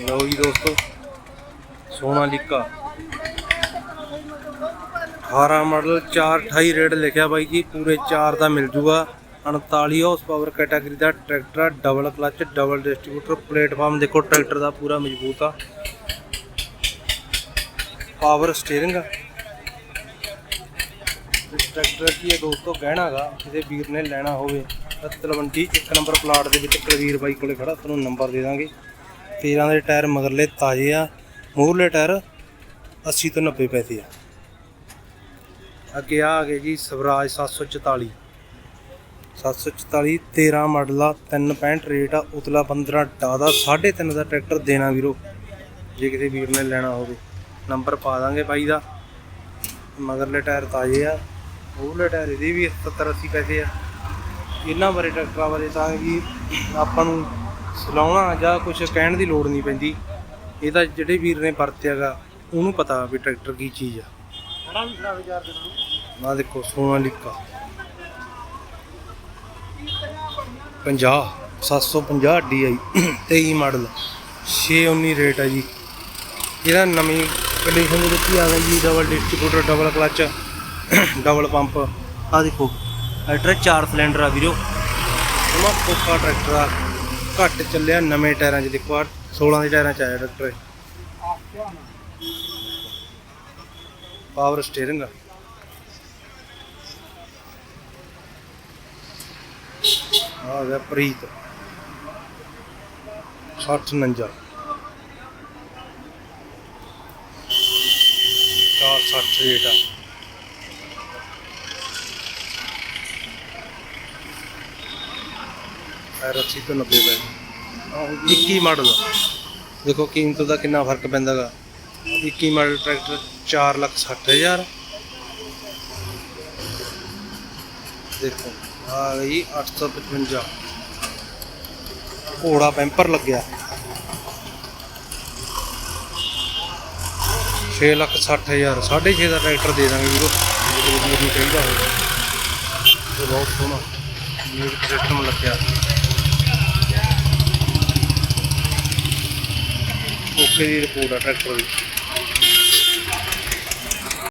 ਲਓ ਜੀ ਦੋਸਤੋ ਸੋਨਾਲੀਕਾ 18 ਮਾਡਲ 428 ਰੇਟ ਲਿਖਿਆ ਬਾਈ ਜੀ, ਪੂਰੇ 4 ਦਾ ਮਿਲ ਜੂਗਾ। 39 ਹਾਰਸ ਪਾਵਰ ਕੈਟਾਗਰੀ ਦਾ ਟਰੈਕਟਰ ਆ double clutch double distributor platform ਦੇਖੋ, ਟਰੈਕਟਰ ਦਾ ਪੂਰਾ ਮਜ਼ਬੂਤ ਆ। ਪਾਵਰ ਸਟੀਅਰਿੰਗ ਆ। ਤੇ ਟਰੈਕਟਰ ਕੀ ਹੈ ਦੋਸਤੋ ਗਹਿਣਾਗਾ ਕਿਸੇ ਵੀਰ ਨੇ ਲੈਣਾ ਹੋਵੇ। ਤਾਂ ਤਲਵੰਡੀ ਇੱਕ ਨੰਬਰ ਪਲਾਟ ਦੇ ਵਿੱਚ ਕਲਵੀਰ ਬਾਈ ਕੋਲੇ ਖੜਾ, ਤੁਹਾਨੂੰ ਨੰਬਰ ਦੇ ਦਾਂਗੇ। 13 ਦੇ ਟਾਇਰ ਮਗਰਲੇ ਤਾਜ਼ੇ ਆ, ਮੂਹਰਲੇ ਟਾਇਰ 80 ਤੋਂ 90 ਪੈਸੇ ਆ। ਅੱਗੇ ਆ ਆ ਗਏ ਜੀ ਸਵਰਾਜ 744 744 13 ਮਾਡਲ ਆ 365 ਰੇਟ ਆ, ਉਤਲਾ 15 ਡਾਦਾ 3.5 ਦਾ ਟਰੈਕਟਰ ਦੇਣਾ ਵੀਰੋ। ਜੇ ਕਿਸੇ ਵੀਰ ਨੇ ਲੈਣਾ ਹੋਵੇ, ਨੰਬਰ ਪਾ ਦਾਂਗੇ ਬਾਈ ਦਾ। ਮਗਰਲੇ ਟਾਇਰ ਤਾਜ਼ੇ ਆ, ਮੂਹਰਲੇ ਟਾਇਰ ਇਹਦੇ ਵੀ 70 80 ਪੈਸੇ ਆ। ਇਹਨਾਂ ਬਾਰੇ ਟਰੈਕਟਰਾਂ ਬਾਰੇ ਤਾਂ ਕਿ ਆਪਾਂ ਨੂੰ ਸਲਾਉਣਾ ਜਾਂ ਕੁਝ ਕਹਿਣ ਦੀ ਲੋੜ ਨਹੀਂ ਪੈਂਦੀ। ਇਹ ਤਾਂ ਜਿਹੜੇ ਵੀਰ ਨੇ ਵਰਤਿਆਗਾ ਉਹਨੂੰ ਪਤਾ ਵੀ ਟਰੈਕਟਰ ਕੀ ਚੀਜ਼ ਆ। ਖੜਾ ਵੀ ਖੜਾ ਵਿਚਾਰ ਦੇ ਨਾਲ? ਆ ਦੇਖੋ ਸੋਨਾਲੀਕਾ 50 750 DI 23 ਮਾਡਲ। 619 ਰੇਟ ਹੈ ਜੀ। ਇਹਦਾ ਨਵੀਂ ਕੰਡੀਸ਼ਨ ਦੇ ਵਿੱਚ ਆ ਗਿਆ ਜੀ double distributor double clutch double pump ਆ ਦੇਖੋ ਟਰੈਕਟਰ ਚਾਰ ਸਿਲੰਡਰ ਆ ਵੀਰੋ। ਜਮਾ ਕੋਕਾ ਟਰੈਕਟਰ ਆ। ਘੱਟ ਚੱਲਿਆ ਨਵੇਂ ਟਾਇਰਾਂ 'ਚ ਦੇਖੋ ਆ 16 ਦੇ ਟਾਇਰਾਂ 'ਚ ਆਇਆ ਟਰੈਕਟਰ ਪਾਵਰ ਸਟੀਅਰਿੰਗ ਆ। ਗਿਆ ਪ੍ਰੀਤ। 60 49 ਚਾਰ 60 ਰੇਟ ਆ। 80 ਤੋਂ 90 ਪੈ 21 ਮਾਡਲ ਦੇਖੋ ਕੀਮਤ ਦਾ ਕਿੰਨਾ ਫ਼ਰਕ ਪੈਂਦਾਗਾ। 21 ਮਾਡਲ ਟਰੈਕਟਰ 4 ਲੱਖ 60 ਹਜ਼ਾਰ। ਦੇਖੋ ਆ ਗਈ 855 ਘੋੜਾ ਪੈਂਪਰ ਲੱਗਿਆ। 6 ਲੱਖ 60 ਹਜ਼ਾਰ। 6.5 ਦਾ ਟਰੈਕਟਰ ਦੇ ਦਾਂਗੇ ਵੀਰੋ। ਜੇ ਨੂੰ ਚਾਹੀਦਾ ਹੋਵੇ ਬਹੁਤ ਸੋਹਣਾ। ਮਿਊਜ਼ਿਕ ਸਿਸਟਮ ਲੱਗਿਆ। ਓਕੇ ਦੀ ਰਿਪੋਰਟ ਆ ਟਰੈਕਟਰ ਦੀ